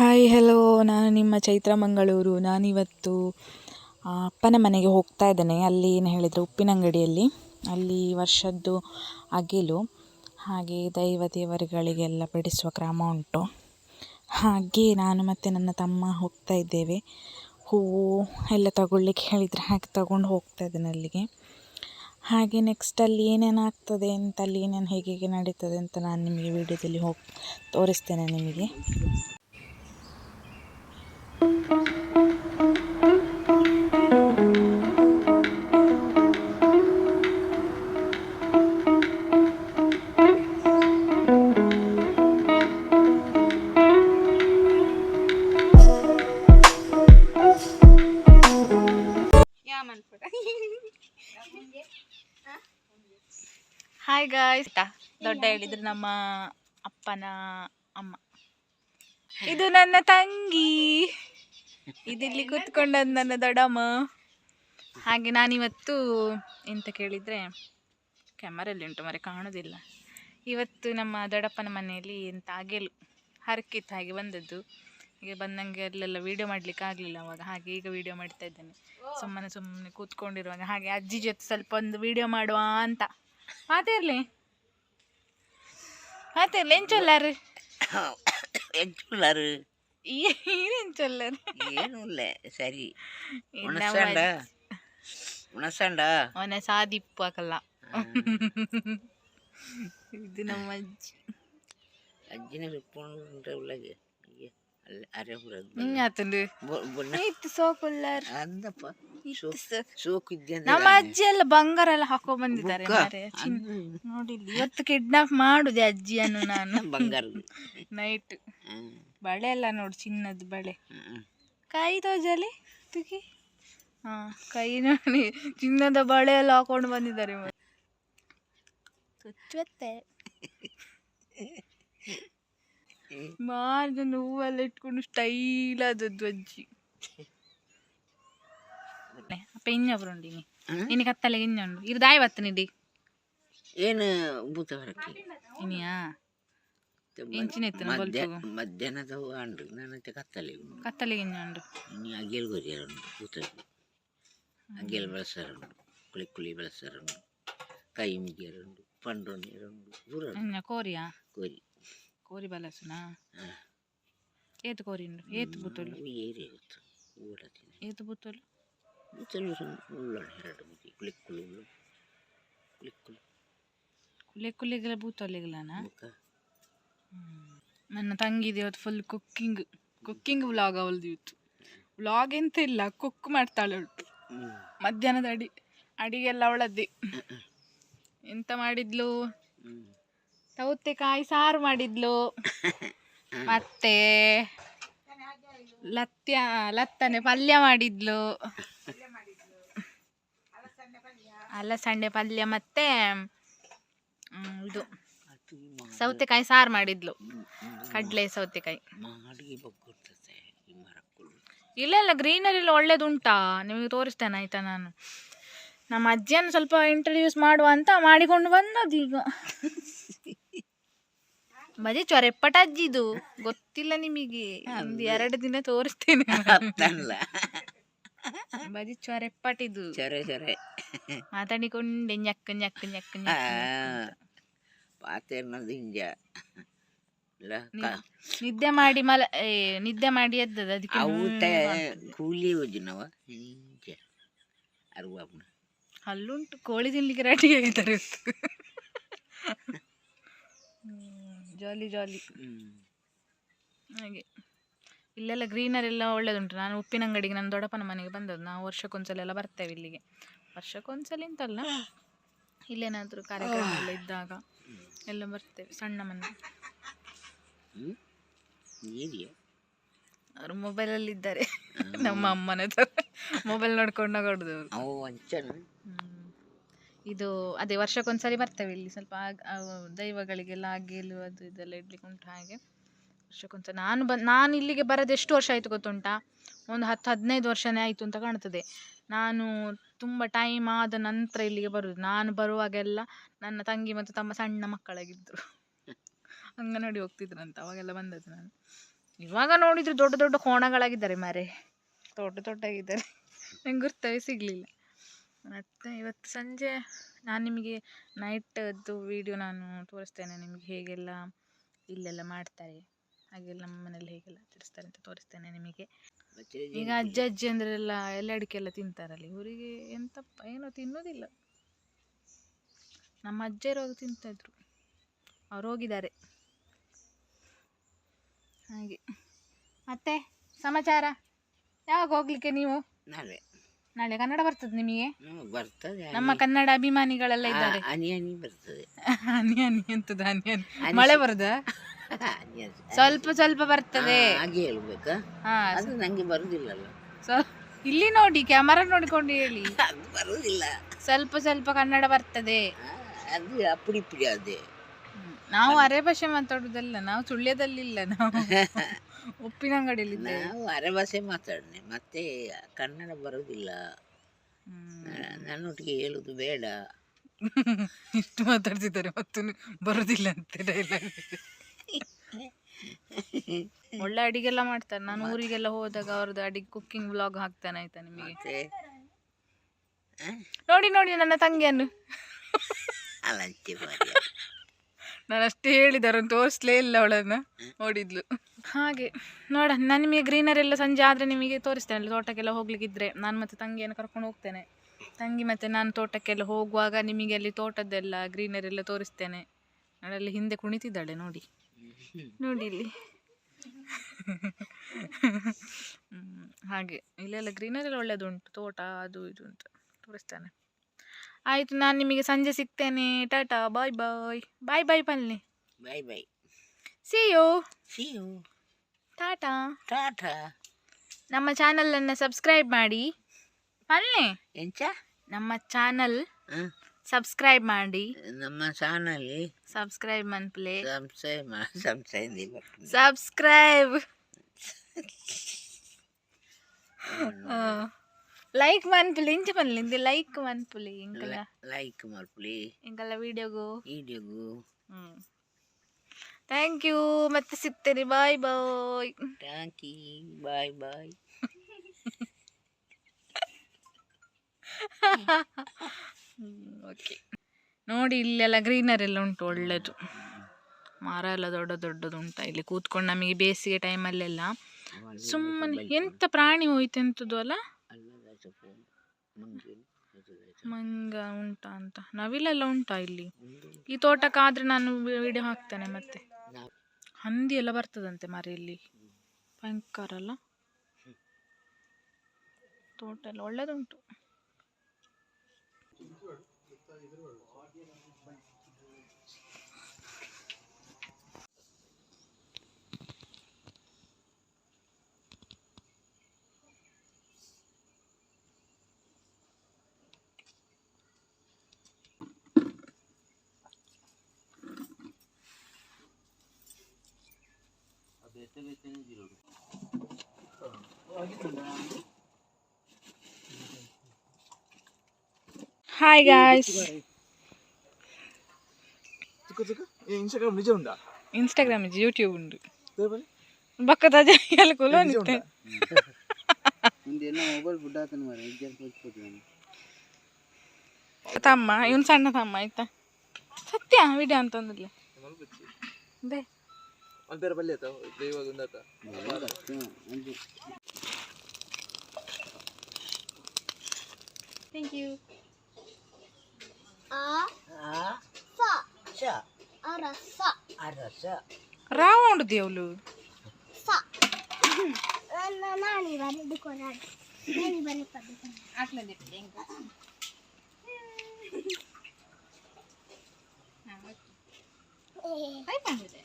Hi hello ನಾನು ನಿಮ್ಮ ಚೈತ್ರ ಮಂಗಳೂರು. ನಾನಿವತ್ತು ಅಪ್ಪನ ಮನೆಗೆ ಹೋಗ್ತಾ ಇದ್ದೇನೆ. ಅಲ್ಲಿ ಏನು ಹೇಳಿದರೆ? ಉಪ್ಪಿನಂಗಡಿಯಲ್ಲಿ. ಅಲ್ಲಿ ವರ್ಷದ್ದು ಅಗಿಲು, ಹಾಗೆ ದೈವ ದೇವರುಗಳಿಗೆಲ್ಲ ಬಿಡಿಸುವ ಕ್ರಮ ಉಂಟು. ಹಾಗೆ ನಾನು ಮತ್ತು ನನ್ನ ತಮ್ಮ ಹೋಗ್ತಾ ಇದ್ದೇವೆ. ಹೂವು ಎಲ್ಲ ತಗೊಳ್ಳಿಕ್ಕೆ ಹೇಳಿದರೆ. ಹಾಗೆ ತಗೊಂಡು ಹೋಗ್ತಾ ಇದ್ದೇನೆ ಅಲ್ಲಿಗೆ. ಹಾಗೆ ನೆಕ್ಸ್ಟ್ ಅಲ್ಲಿ ಏನೇನು ಆಗ್ತದೆ ಅಂತ, ಅಲ್ಲಿ ಏನೇನು ಹೇಗೆ ಹೇಗೆ ನಡೀತದೆ ಅಂತ ನಾನು ನಿಮಗೆ ವಿಡಿಯೋದಲ್ಲಿ ಹೋಗಿ ತೋರಿಸ್ತೇನೆ ನಿಮಗೆ. ಹಾಯ್ ಗಾಯ್ಸ್ ದೊಡ್ಡ ಹೇಳಿದ್ರು ನಮ್ಮ ಅಪ್ಪನ ಅಮ್ಮ. ಇದು ನನ್ನ ತಂಗಿ. ಇದಿಲ್ಲಿ ಕೂತ್ಕೊಂಡದ್ದು ನನ್ನ ದೊಡ್ಡಮ್ಮ. ಹಾಗೆ ನಾನಿವತ್ತು ಎಂತ ಕೇಳಿದರೆ ಕ್ಯಾಮರಲ್ಲಿ ಉಂಟು ಮರೆ ಕಾಣೋದಿಲ್ಲ. ಇವತ್ತು ನಮ್ಮ ದೊಡ್ಡಪ್ಪನ ಮನೆಯಲ್ಲಿ ಎಂತ ಆಗೇಲು ಹರಕಿತ್ತು ಹಾಗೆ ಬಂದದ್ದು. ಹೀಗೆ ಬಂದಂಗೆ ಅಲ್ಲೆಲ್ಲ ವೀಡಿಯೋ ಮಾಡ್ಲಿಕ್ಕೆ ಆಗಲಿಲ್ಲ ಅವಾಗ. ಹಾಗೆ ಈಗ ವೀಡಿಯೋ ಮಾಡ್ತಾ ಇದ್ದೇನೆ. ಸುಮ್ಮನೆ ಸುಮ್ಮನೆ ಕೂತ್ಕೊಂಡಿರುವಾಗ. ಹಾಗೆ ಅಜ್ಜಿ ಜೊತೆ ಸ್ವಲ್ಪ ಒಂದು ವೀಡಿಯೋ ಮಾಡುವ ಅಂತ. ಮಾತಿರ್ಲಿ ಮಾತಿರ್ಲಿ ಎಂಚೊಲ್ಲಾರು ಎಂಚುಳ್ಳಾರು ಎಂಚೊಲ್ಲಾರು ಏನು ಇಲ್ಲ ಸರಿ ಇಲ್ಲ ಉಣಸಂಡ ಉಣಸಂಡ ಅವನ ಸಾದಿಪ್ಪಕಲ್ಲ ಇದು ನಮ್ಮ ಅಜ್ಜಿ ಅಜ್ಜಿನ ರಿಪ್ಪುಂಡು ಉಳ್ಳಗೆ ನಮ್ಮ ಅಜ್ಜಿ ಎಲ್ಲ ಬಂಗಾರ ಎಲ್ಲ ಹಾಕೊಂಡ್ ಬಂದಿದ್ದಾರೆ? ನೋಡಿಲ್ಲ. ಇವತ್ತು ಕಿಡ್ನಾಪ್ ಮಾಡುದೆ ಅಜ್ಜಿಯನ್ನು ನಾನು. ಬಂಗಾರ ನೈಟ್ ಬಳೆ ಎಲ್ಲ ನೋಡಿ ಚಿನ್ನದ ಬಳೆ. ಕೈ ತೋಜಲಿ ತುಕಿ. ಹಾ ಕೈ ನೋಡಿ. ಚಿನ್ನದ ಬಳೆ ಎಲ್ಲ ಹಾಕೊಂಡು ಬಂದಿದ್ದಾರೆ ಇವರು. ಚುಚ್ಚುತ್ತೆ ಮಾರ್ಜನ ಹೂವೆಲ್ಲ ಇಟ್ಕೊಂಡು ಸ್ಟೈಲ್ ಆದದ್ದು ಅಜ್ಜಿ ಅಪ್ಪ ಇನ್ನೊಬ್ರು ಉಂಡಿನಿ ಹ್ಮ್? ಇನ್ನು ಕತ್ತಲೆಗೆ ಇನ್ನೊಂಡು ಇರು ದಾಯಿ ಬತ್ತನಿಡಿ ಏನು ಭೂತ ಹೊರಕ್ಕೆ ಇನಿಯಾ ಎಂಚಿನ ಇತ್ತು ನಾ ಮಧ್ಯ ಬಲ್ಪು. ಮಧ್ಯಾಹ್ನದ ಅಂಡ್ರು ನನ್ನ ಕತ್ತಲೆ ಕತ್ತಲೆಗೆ ಇನ್ನೊಂಡು ಇನ್ನು ಅಗೆಲ್ ಗೊರಿಯರುಂಡು ಭೂತ ಅಗೆಲ್ ಬೆಳೆಸರುಂಡು ಕುಳಿ ಕುಳಿ ಬೆಳೆಸರುಂಡು ಕೈ ಮಿಗಿಯರುಂಡು ಪಂಡು ನೀರುಂಡು ಏತ್ ಕೋರಿಯಾ ಕೋರಿ ಕೋರಿ ಬಲಸುನಾ ಹಾ. ಏತು ಮುಚ್ಚಲು ಉಳ್ಳೋಣ ಎರಡು ಮುಗಿ ಕುಳಿ ಕುಳಿ ಉಳ್ಳು. ಕುಳಿ ಕುಳಿ ಕುಲೆ ಕುಲೆಗೆಲ್ಲ ಬೂತೊಲೆಗಳನ ಮುಖ. ನನ್ನ ತಂಗಿದು ಇವತ್ತು ಫುಲ್ ಕುಕ್ಕಿಂಗ್ ಕುಕ್ಕಿಂಗ್ ವ್ಲಾಗ್ ಅವಳದು ಇವತ್ತು. ವ್ಲಾಗ್ ಎಂತ ಇಲ್ಲ ಕುಕ್ ಮಾಡ್ತಾಳೆ ಉಂಟು ಮಧ್ಯಾಹ್ನದ ಅಡಿ ಅಡಿಗೆಲ್ಲ ಅವಳದ್ದೇ. ಎಂತ ಮಾಡಿದ್ಲು? ಸೌತೆಕಾಯಿ ಸಾರು ಮಾಡಿದ್ಲು. ಮತ್ತೆ ಲತ್ಯ ಲತ್ತನೆ ಪಲ್ಯ ಮಾಡಿದ್ಲು. ಅಲಸಂಡೆ ಪಲ್ಯ ಮತ್ತೆ ಇದು ಸೌತೆಕಾಯಿ ಸಾರು ಮಾಡಿದ್ಲು. ಕಡಲೆ ಸೌತೆಕಾಯಿ. ಇಲ್ಲ ಇಲ್ಲ ಗ್ರೀನರಿ ಒಳ್ಳೇದುಂಟಾ? ನಿಮಗೆ ತೋರಿಸ್ತೇನೆ ಆಯ್ತಾ ನಾನು. ನಮ್ಮ ಅಜ್ಜಿಯನ್ನು ಸ್ವಲ್ಪ ಇಂಟ್ರಡ್ಯೂಸ್ ಮಾಡುವ ಅಂತ ಮಾಡಿಕೊಂಡು ಬಂದದ್ದು ಈಗ. ಬಜಿ ಚೊರೆಪ್ಪಟ ಅಜ್ಜಿದು ಗೊತ್ತಿಲ್ಲ ನಿಮಗೆ. ಒಂದು ಎರಡು ದಿನ ತೋರಿಸ್ತೇನೆ. ಮಜೆ ಬಜಿ ಚೊರೆಪ್ಪಟಿದು ಚರೆ ಚರೆ. ಮಾತಾಡಿಕೊಂಡೆ ñಕ್ಕ ñಕ್ಕ ñಕ್ಕ ಆ, ñಕ್ಕ ಪಾತೆ ಅನ್ನೋದು ಹಿಂಜ ನಿದ್ದೆ ಮಾಡಿ ಮಲ ನಿದ್ದೆ ಮಾಡಿ ಎದ್ದದ ಅದಕ್ಕೆ ಊಟ ಕೂಲಿ ಯೋಜನವ? ಹಿಂಜ ಅರುವಾಬ್ನ ಅಲ್ಲುಂಟು ಕೋಳಿ ತಿನ್ಲಿಕ್ಕೆ ರೆಡಿ ಆಗಿದ್ದಾರೆ ಜಾಲಿ ಜಾಲಿ ಹಾಗೆ. ಇಲ್ಲೆಲ್ಲ ಗ್ರೀನರಿ ಎಲ್ಲ ಒಳ್ಳೇದುಂಟು. ನಾನು ಉಪ್ಪಿನಂಗಡಿಗೆ ನನ್ನ ದೊಡ್ಡಪ್ಪನ ಮನೆಗೆ ಬಂದದ್ದು. ನಾವು ವರ್ಷಕ್ಕೊಂದ್ಸಲ ಎಲ್ಲ ಬರ್ತೇವೆ ಇಲ್ಲಿಗೆ. ವರ್ಷಕ್ಕೊಂದ್ಸಲ ಅಂತಲ್ಲ. ಇಲ್ಲೇನಾದರೂ ಕಾರ್ಯಕ್ರಮ ಎಲ್ಲ ಇದ್ದಾಗ ಎಲ್ಲ ಬರ್ತೇವೆ. ಸಣ್ಣ ಮನೆ. ಅವರು ಮೊಬೈಲಲ್ಲಿ ಇದ್ದಾರೆ ನಮ್ಮ ಅಮ್ಮನ ಹತ್ರ ಮೊಬೈಲ್ ನೋಡ್ಕೊಂಡು ಕೊಡುದು ಇದು ಅದೇ ವರ್ಷಕ್ಕೊಂದ್ಸರಿ ಬರ್ತೇವೆ ಇಲ್ಲಿ ಸ್ವಲ್ಪ ದೈವಗಳಿಗೆಲ್ಲ ಅಗೇಲು ಅದು ಇದೆಲ್ಲ ಇಡ್ಲಿಕ್ಕೆ ಉಂಟು ಹಾಗೆ. ವರ್ಷಕ್ಕೊಂದ್ಸರಿ ನಾನು ಬ, ನಾನು ಇಲ್ಲಿಗೆ ಬರೋದು ಎಷ್ಟು ವರ್ಷ ಆಯಿತು ಗೊತ್ತುಂಟಾ? ಒಂದು ಹತ್ತು, ಹದಿನೈದು ವರ್ಷನೇ ಆಯಿತು ಅಂತ ಕಾಣ್ತದೆ ನಾನು ತುಂಬ ಟೈಮ್ ಆದ ನಂತರ ಇಲ್ಲಿಗೆ ಬರುದು. ನಾನು ಬರುವಾಗೆಲ್ಲ ನನ್ನ ತಂಗಿ ಮತ್ತು ತಮ್ಮ ಸಣ್ಣ ಮಕ್ಕಳಾಗಿದ್ದರು ಹೋಗ್ತಿದ್ರು ಹೋಗ್ತಿದ್ರಂತ, ಅವಾಗೆಲ್ಲ ಬಂದದ್ದು ನಾನು. ಇವಾಗ ನೋಡಿದ್ರೆ ದೊಡ್ಡ ದೊಡ್ಡ ಕೋಣಗಳಾಗಿದ್ದಾರೆ ಮಾರೆ. ದೊಡ್ಡ ದೊಡ್ಡ ಆಗಿದ್ದಾರೆ ನಂಗೆ ಗುರ್ತವೇ ಸಿಗಲಿಲ್ಲ. ಮತ್ತು ಇವತ್ತು ಸಂಜೆ ನಾನು ನಿಮಗೆ ನೈಟದ್ದು ವಿಡಿಯೋ ನಾನು ತೋರಿಸ್ತೇನೆ, ನಿಮಗೆ ಹೇಗೆಲ್ಲ ಇಲ್ಲೆಲ್ಲ ಮಾಡ್ತಾರೆ, ಹಾಗೆಲ್ಲ ನಮ್ಮ ಮನೇಲಿ ಹೇಗೆಲ್ಲ ಆಚರಿಸ್ತಾರೆ ಅಂತ ತೋರಿಸ್ತೇನೆ ನಿಮಗೆ. ಈಗ ಅಜ್ಜ, ಅಜ್ಜಿ ಅಂದ್ರೆಲ್ಲ ಎಲ್ಲ ಅಡಿಕೆ ಎಲ್ಲ ತಿಂತಾರಲ್ಲ, ಇವರಿಗೆ ಎಂತಪ್ಪ ಏನೋ ತಿನ್ನೋದಿಲ್ಲ. ನಮ್ಮ ಅಜ್ಜ ಇರುವಾಗ ತಿಂತಾಯಿದ್ರು ಅವ್ರು ಹೋಗಿದ್ದಾರೆ. ಹಾಗೆ. ಮತ್ತೆ ಸಮಾಚಾರ? ಯಾವಾಗ ಹೋಗ್ಲಿಕ್ಕೆ ನೀವು? ನಾಳೆ ನಾಳೆ ಕನ್ನಡ ಬರ್ತದೆ ನಿಮಗೆ? ಬರ್ತದೆ ನಮ್ಮ ಕನ್ನಡ ಅಭಿಮಾನಿಗಳೆಲ್ಲ ಇದ್ದಾರೆ. ಹನಿ ಹನಿ ಬರ್ತದೆ. ಹನಿ ಹನಿ ಅಂತದ ಹನಿ ಹನಿ. ಹನಿ ಮಳೆ ಬರುದ. ಸ್ವಲ್ಪ ಸ್ವಲ್ಪ ಬರ್ತದೆ. ಹಾಗೆ ಹೇಳ್ಬೇಕಾ? ಹಾ ಅದು ನಂಗೆ ಬರುದಿಲ್ಲಲ್ಲ. ಸ್ವ- ಇಲ್ಲಿ ನೋಡಿ ಕ್ಯಾಮರಾ ನೋಡಿಕೊಂಡು ಹೇಳಿ. ಬರುದಿಲ್ಲ. ಸ್ವಲ್ಪ ಸ್ವಲ್ಪ ಕನ್ನಡ ಬರ್ತದೆ. ಅದು ಅಪ್ಪಡಿ ಇಪ್ಪಡಿ ಅದೇ. ನಾವು ಅರೆ ಭಾಷೆ ಮಾತಾಡುದಲ್ಲ ನಾವು ಸುಳ್ಯದಲ್ಲಿಲ್ಲ ನಾವು. ಉಪ್ಪಿನಂಗಡಿಯಲ್ಲಿದ್ದೇವೆ ನಾವು ಅರೆ ಭಾಷೆ ಮಾತಾಡ್ನೆ ಮತ್ತೆ ಕನ್ನಡ ಬರೋದಿಲ್ಲ. ನನ್ನೊಟ್ಟಿಗೆ ಹೇಳುದು ಬೇಡ. ಇಷ್ಟು ಮಾತಾಡ್ತಿದ್ದಾರೆ ಮತ್ತು ಬರೋದಿಲ್ಲ ಅಂತ ಡೈಲಾಗ್ ಒಳ್ಳೆ ಅಡಿಗೆಲ್ಲ ಮಾಡ್ತಾರೆ. ನಾನು ಊರಿಗೆಲ್ಲ ಹೋದಾಗ ಅವ್ರದ್ದು ಅಡಿಗೆ ಕುಕ್ಕಿಂಗ್ ವ್ಲಾಗ್ ಹಾಕ್ತಾನೆ ಆಯ್ತಾ ನಿಮಗೆ? ನೋಡಿ ನೋಡಿ ನನ್ನ ತಂಗಿಯನ್ನು. ಅಲ್ಲ. ನಾನು ಅಷ್ಟೇ ಹೇಳಿದಾರೆ ತೋರಿಸ್ಲೇ ಇಲ್ಲ ಅವಳನ್ನು ನೋಡಿದ್ಲು. ಹಾಗೆ. ನೋಡ ನಾನು ನಿಮಗೆ ಗ್ರೀನರಿ ಎಲ್ಲ ಸಂಜೆ ಆದರೆ ನಿಮಗೆ ತೋರಿಸ್ತೇನೆ ಅಲ್ಲಿ ತೋಟಕ್ಕೆಲ್ಲ ಹೋಗ್ಲಿಕ್ಕಿದ್ರೆ. ನಾನು ಮತ್ತೆ ತಂಗಿಯನ್ನು ಕರ್ಕೊಂಡು ಹೋಗ್ತೇನೆ. ತಂಗಿ ಮತ್ತೆ ನಾನು ತೋಟಕ್ಕೆಲ್ಲ ಹೋಗುವಾಗ ನಿಮಗೆ ಅಲ್ಲಿ ತೋಟದ್ದೆಲ್ಲ ಗ್ರೀನರಿ ಎಲ್ಲ ತೋರಿಸ್ತೇನೆ. ಅಲ್ಲಿ ಹಿಂದೆ ಕುಣಿತಿದ್ದಾಳೆ, ನೋಡಿ. ನೋಡಿ ಇಲ್ಲಿ. ಹಾಗೆ. ಇಲ್ಲೆಲ್ಲ ಗ್ರೀನರಿ ಎಲ್ಲ ಒಳ್ಳೇದುಂಟು, ತೋಟ ಅದು ಇದು ಅಂತ ತೋರಿಸ್ತೇನೆ. ಆಯಿತು ನಾನು ನಿಮಗೆ ಸಂಜೆ ಸಿಗ್ತೇನೆ. Tata bye bye. Bye bye ಪಲ್ನಿ bye bye. See you see you tata. Tata. ನಮ್ಮ ಚಾನಲನ್ನು ಸಬ್ಸ್ಕ್ರೈಬ್ ಮಾಡಿ. ಪಲ್ನೆ ಎಂಚ? ನಮ್ಮ ಚಾನಲ್ ಸಬ್ಸ್ಕ್ರೈಬ್ ಮಾಡಿ. ನಮ್ಮ ಚಾನಲ್. ಸಬ್ಸ್ಕ್ರೈಬ್ ಮನ್ಪ್ಲೆ ಸಬ್ಸ್ಕ್ರೈಬ್ ಸಬ್ಸ್ಕ್ರೈಬ್. ಸಬ್ಸ್ಕ್ರೈಬ್. ಲೈಕ್ ಮನ್ಪುಲಿ ಇಂಚ లైక్ ಲೈಕ್ ಮನ್ಪುಲಿ ಇಂಕಲ್ಲ ಲೈಕ್ ಮಾಡ್ಕೊಳ್ಳಿ ಇಂಕಲ್ಲ ವಿಡಿಯೋಗು ವಿಡಿಯೋಗೂ ಥ್ಯಾಂಕ್ ಯು ಮತ್ತೆ ಸಿಗ್ತೇನೆ. Bye bye thank you bye bye okay ನೋಡಿ ಇಲ್ಲೆಲ್ಲ ಗ್ರೀನರಿ ಎಲ್ಲ ಉಂಟು ಒಳ್ಳೆಯದು ಮರ ಎಲ್ಲ ದೊಡ್ಡ ದೊಡ್ಡದು ಉಂಟು ಇಲ್ಲಿ. ಕೂತ್ಕೊಂಡು ನಮಗೆ ಬೇಸಿಗೆ ಟೈಮಲ್ಲೆಲ್ಲ ಸುಮ್ಮನೆ ಎಂತ ಪ್ರಾಣಿ ಹೋಯ್ತು ಎಂಥದ್ದು ಅಲ್ಲ? ಮಂಗ ಉಂಟಾ ಅಂತ ನವಿಲೆಲ್ಲ ಉಂಟಾ ಇಲ್ಲಿ ಈ ತೋಟಕ್ಕಾದ್ರೆ ನಾನು ವಿಡಿಯೋ ಹಾಕ್ತೇನೆ ಮತ್ತೆ ಹಂದಿ ಎಲ್ಲ ಬರ್ತದಂತೆ ಮರಿ ಇಲ್ಲಿ ಭಯಂಕರ ಅಲ್ಲ ತೋಟ ಎಲ್ಲ ಒಳ್ಳೇದುಂಟು హాయ్ గాయ్స్ ఇన్స్టాగ్రామ్ నిజ ఉందా ఇన్స్టాగ్రామ్ ఇది యూట్యూబ్ ఉంది పేపర్ బక్క తాజా కులో నిజ ఉందా ತಮ್ಮ ಇವನ್ ಸಣ್ಣ ತಮ್ಮ ಆಯ್ತಾ ಸತ್ಯ ವಿಡಿಯೋ ಅಂತ ಅಂದಿಲ್ಲ ಅಲ್ಲಿ ಬೇರೆ ಬಲ್ಲಿ ಆಯ್ತಾವ ಇವಾಗ ಒಂದಾತ ಥ್ಯಾಂಕ್ ಯು రావుండు దేవులు అట్లా చెప్పి ఇంకా అయిపోయింది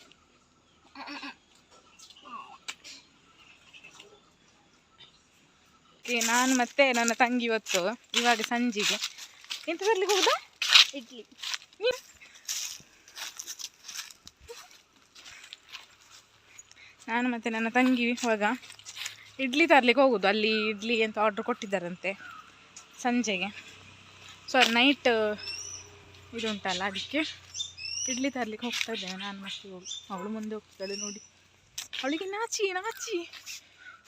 ಓಕೆ ನಾನು ಮತ್ತೆ ನನ್ನ ತಂಗಿ ಇವತ್ತು ಇವಾಗ ಸಂಜೆಗೆ. ಎಂತ ತರ್ಲಿಕ್ಕೆ ಹೋಗುದಾ? ಇಡ್ಲಿ. ನಾನು? ಮತ್ತೆ ನನ್ನ ತಂಗಿ ಇವಾಗ ಇಡ್ಲಿ ತರ್ಲಿಕ್ಕೆ ಹೋಗುದು. ಅಲ್ಲಿ ಇಡ್ಲಿ ಅಂತ ಆರ್ಡ್ರ್ ಕೊಟ್ಟಿದ್ದಾರಂತೆ ಸಂಜೆಗೆ. ಸೊ ನೈಟ್ ಇದು ಉಂಟಲ್ಲ ಅದಕ್ಕೆ. ಇಡ್ಲಿ ತರ್ಲಿಕ್ಕೆ ಹೋಗ್ತಾ ಇದ್ದೇನೆ ನಾನು ಮತ್ತೆ ಅವಳು ಮುಂದೆ ಹೋಗ್ತಾಳೆ ನೋಡಿ. ಅವಳಿಗೆ ನಾಚಿ ನಾಚಿ.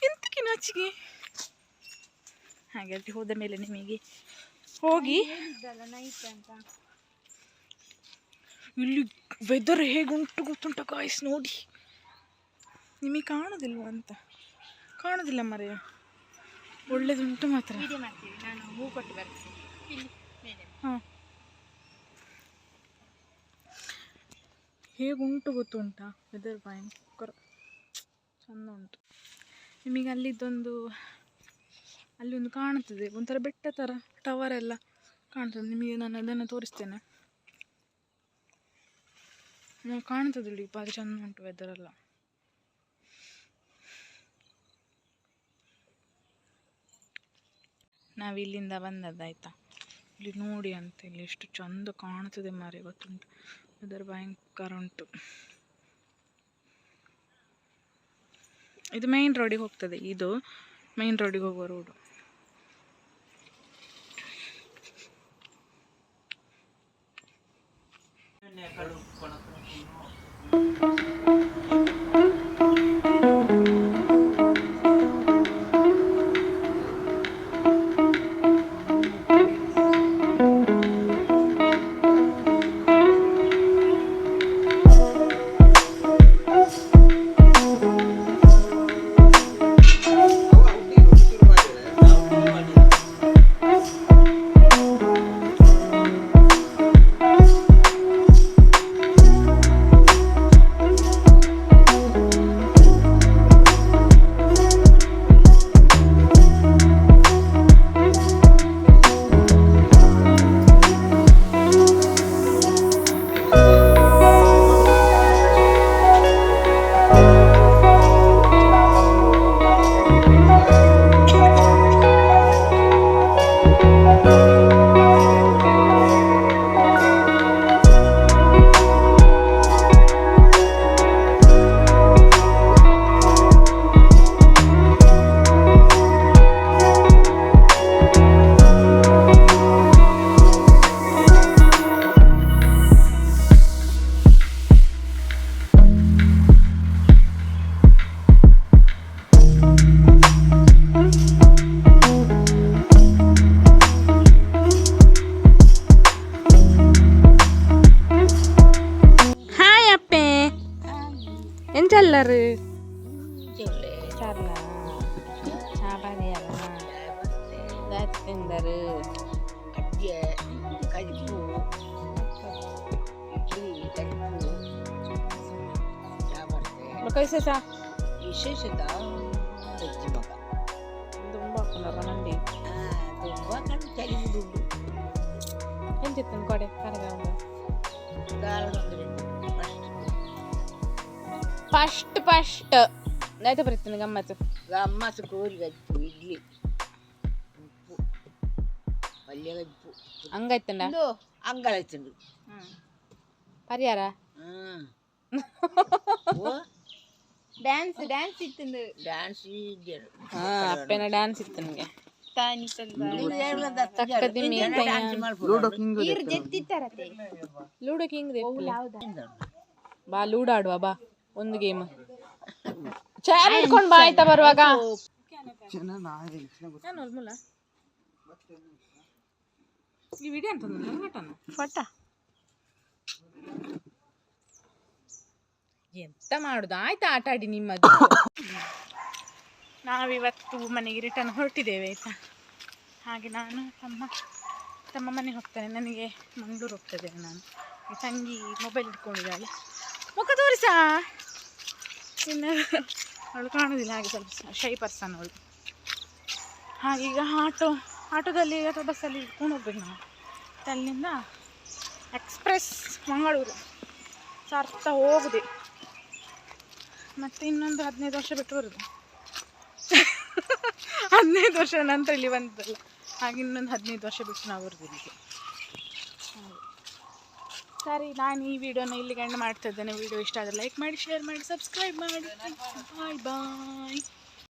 ಎಂತಕ್ಕೆ ನಾಚಿಗೆ? ಹಾಗೆ ಅಲ್ಲಿ ಹೋದ ಮೇಲೆ ನಿಮಗೆ ಹೋಗಿ ಇಲ್ಲಿ ವೆದರ್ ಹೇಗುಂಟು ಗೊತ್ತುಂಟ ಗಾಯ್ಸ್ ನೋಡಿ. ನಿಮಗೆ ಕಾಣೋದಿಲ್ವ ಅಂತ? ಕಾಣೋದಿಲ್ಲ ಮರೆಯ. ಒಳ್ಳೇದುಂಟು ಮಾತ್ರ. ನಾನು ಹೂ ಕೊಟ್ಟು ಬರ್ತೀನಿ ಇಲ್ಲಿ ಮೇಲೆ ಹಾಂ ಹೇಗುಂಟು ಗೊತ್ತುಂಟಾ? ವೆದರ್ ಭಯಂಕರ. ಚಂದ ಉಂಟು ನಿಮಗೆ ಅಲ್ಲಿದ್ದೊಂದು ಅಲ್ಲಿ ಒಂದು ಕಾಣ್ತದೆ ಒಂಥರ ಬೆಟ್ಟ ಥರ ಟವರ್ ಎಲ್ಲ ಕಾಣ್ತದೆ ನಿಮಗೆ ನಾನು ಅದನ್ನು ತೋರಿಸ್ತೇನೆ. ನಾವು ಕಾಣ್ತದೆ ಇಲ್ಲಿ ಭಾರಿ ಚಂದ ಉಂಟು ವೆದರ್ ಎಲ್ಲ. ನಾವು ಇಲ್ಲಿಂದ ಬಂದದ್ದಾಯ್ತಾ? ಇಲ್ಲಿ ನೋಡಿ ಅಂತ, ಇಲ್ಲಿ ಎಷ್ಟು ಚಂದ ಕಾಣ್ತದೆ ಮಾರೆ ಗೊತ್ತುಂಟು. ವೆದರ್ ಭಯಂಕರ ಉಂಟು. ಇದು ಮೇನ್ ರೋಡಿಗೆ ಹೋಗ್ತದೆ. ಇದು ಮೇನ್ ರೋಡಿಗೆ ಹೋಗುವ ರೋಡು ಬರ್ತದೆ ಕೈಸ ವಿಶೇಷದ ಅಜ್ಜಿ ಮಗ ತುಂಬ ಹಾಕೊಂಡಾರ ಮಂದಿ ಆ, ತುಂಬ ಕಣ್ಣು ಚಳಿಗುಡುಂಡು ಎಂತಿತ್ತು ಕೊಡೆ ಕರೆದ ಕಾರಣಂದ್ರೆ ಫಸ್ಟ್ ಫಸ್ಟ್ ಆಯ್ತು ಬರ್ತೀನಿ ಗಮ್ಮತ್ತು ಗಮ್ಮತ್ತು ಕೋರಿ ಗಜ್ಜು ಇಡ್ಲಿ ಉಪ್ಪು ಪಲ್ಯ ಗಜ್ಜು ಹಂಗಾಯ್ತಂಡ ಅಂಗಳೈತುಂಡು ಪರಿಹಾರ ಹ್ಮ್ ಓ ಡ್ಯಾನ್ಸ್ ಡ್ಯಾನ್ಸ್ ಇತ್ತು ಡ್ಯಾನ್ಸ್ ಹಾ ಅಪ್ಪನ ಡ್ಯಾನ್ಸ್ ಇತ್ತು ನಿಮಗೆ ಲೂಡೋ ಕಿಂಗ್ ಬಾ ಲೂಡೋ ಆಡುವ ಬಾ. ಒಂದು ಗೇಮ್ ಚೇರ್ ಇಟ್ಕೊಂಡು ಬಾ ಆಯ್ತಾ ಬರುವಾಗ? ಈ ವಿಡಿಯೋ ಅಂತ ಫಟ. ಎಂತ ಮಾಡುದು? ಆಯ್ತಾ, ಆಟ ಆಡಿ ನಿಮ್ಮದು. ನಾವಿವತ್ತು ಮನೆಗೆ ರಿಟರ್ನ್ ಹೊರಟಿದ್ದೇವೆ, ಆಯ್ತಾ? ಹಾಗೆ ನಾನು ತಮ್ಮ ತಮ್ಮ ಮನೆಗೆ ಹೋಗ್ತೇನೆ. ನನಗೆ ಮಂಗಳೂರು ಹೋಗ್ತದೆ ನಾನು. ಈ ತಂಗಿ ಮೊಬೈಲ್ ಇಟ್ಕೊಂಡಿದ್ದಾಳೆ ಮುಖ ತೋರಿಸಾ? ಇನ್ನು ಅವಳು ಕಾಣೋದಿಲ್ಲ, ಹಾಗೆ ಸ್ವಲ್ಪ ಶೈ ಪರ್ಸನ್ ಅವಳು. ಹಾಗೀಗ ಆಟೋ, ಆಟೋದಲ್ಲಿ ಅಥವಾ ಬಸ್ಸಲ್ಲಿ ಇಟ್ಕೊಂಡು ಹೋಗ್ಬೇಕು ನಾವು. ಅಲ್ಲಿಂದ ಎಕ್ಸ್ಪ್ರೆಸ್ ಮಂಗಳೂರು. ಸಾರ್ತಾ ಹೋಗುದೆ. ಮತ್ತೆ ಇನ್ನೊಂದು ಹದಿನೈದು ವರ್ಷ ಬಿಟ್ಟು ಬರುದು. ಹದಿನೈದು ವರ್ಷ ನಂತರ ಇಲ್ಲಿ ಬಂದಲ್ಲ ಹಾಗೆ ಇನ್ನೊಂದು ಹದಿನೈದು ವರ್ಷ ಬಿಟ್ಟು ನಾವು ಬರುದು. ಸರಿ, ನಾನು ಈ ವಿಡಿಯೋನ ಇಲ್ಲಿಗೆ ಎಂಡ್ ಮಾಡ್ತಾ ಇದ್ದೇನೆ. ವಿಡಿಯೋ ಇಷ್ಟ ಆದರೆ ಲೈಕ್ ಮಾಡಿ ಶೇರ್ ಮಾಡಿ ಸಬ್ಸ್ಕ್ರೈಬ್ ಮಾಡಿ. ಬಾಯ್ ಬಾಯ್